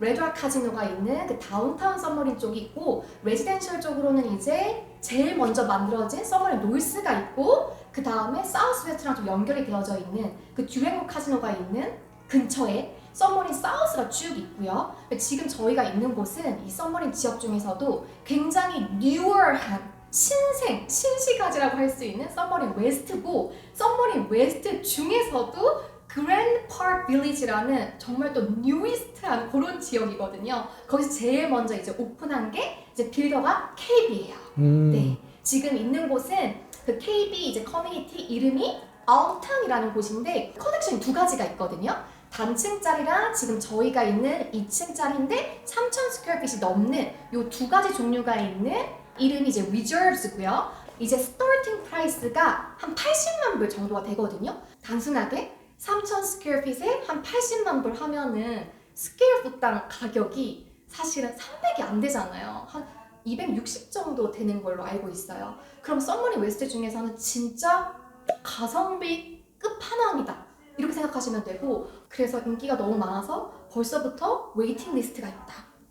레드락 카지노가 있는 그 다운타운 서머린 쪽이 있고 레지덴셜 쪽으로는 이제 제일 먼저 만들어진 서머린 노이스가 있고 그 다음에 사우스웨스트랑 좀 연결이 되어져 있는 그 듀랭고 카지노가 있는 근처에 서머린 사우스가 쭉 있고요. 지금 저희가 있는 곳은 이 서머린 지역 중에서도 굉장히 뉴얼한 신생, 신시가지라고 할 수 있는 서머린 웨스트고 서머린 웨스트 중에서도 파크 빌리지라는 정말 또 뉴이스트한 그런 지역이거든요. 거기서 제일 먼저 이제 오픈한 게 이제 빌더가 KB예요. 음. 네. 지금 있는 곳은 그 KB 이제 커뮤니티 이름이 아웃타운이라는 곳인데 커넥션이 두 가지가 있거든요. 단층짜리랑 지금 저희가 있는 2층짜리인데 3,000 스퀘어핏이 넘는 요 두 가지 종류가 있는 이름이 이제 Reserves고요. 이제 스타팅 프라이스가 한 80만 불 정도가 되거든요. 단순하게 3,000 스퀘어핏에 한 80만 불 하면은 스퀘어풋당 가격이 사실은 300이 안 되잖아요. 한 260 정도 되는 걸로 알고 있어요. 그럼 썸머리 웨스트 중에서는 진짜 가성비 끝판왕이다. 이렇게 생각하시면 되고 그래서 인기가 너무 많아서 벌써부터 웨이팅 리스트가 있다.